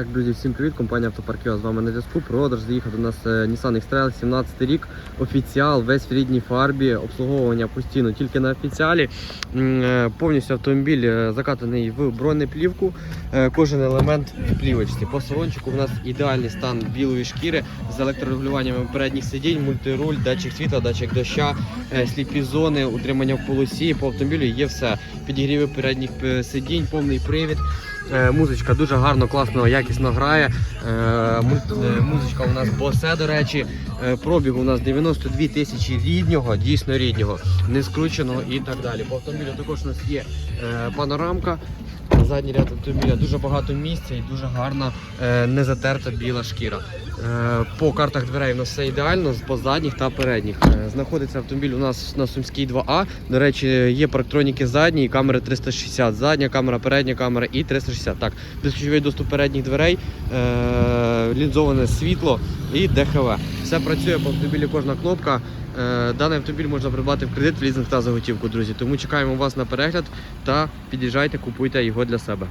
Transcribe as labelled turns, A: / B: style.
A: Так, друзі, всім привіт. Компанія Автопаркіо з вами на зв'язку. Продаж заїхав до нас е, Nissan X-Trail 17 рік. Офіціал, весь в рідній фарбі, обслуговування постійно тільки на офіціалі. Е, Повністю автомобіль е, закатаний в бронеплівку. Кожен елемент в плівочці. По салончику у нас ідеальний стан білої шкіри з електрорегулюванням передніх сидінь, мультируль, датчик світла, датчик доща, сліпі зони, утримання в полосі. По автомобілю є все. Підігріви передніх сидінь, повний привід. Е, Музичка дуже гарно, класно, якісно грає. Е, е, Музичка у нас босе, до речі. Пробіг у нас 92 тисячі ріднього, дійсно ріднього, не скрученого і так далі. По автомобілю також у нас є панорамка. Задній ряд автомобіля дуже багато місця і дуже гарна, е, не біла шкіра. Е, По картах дверей у нас все ідеально, по задніх та передніх. Е, Знаходиться автомобіль у нас на Сумській 2А. До речі, є парктроніки задні камери 360. Задня камера, передня камера і 360. Так, безключовий доступ передніх дверей, лінзоване світло і ДХВ. Все працює по автомобілі, кожна кнопка. Е, Даний автомобіль можна придбати в кредит, в лізинг та за готівку, друзі. Тому чекаємо вас на перегляд та під'їжджайте, купуйте його для себе.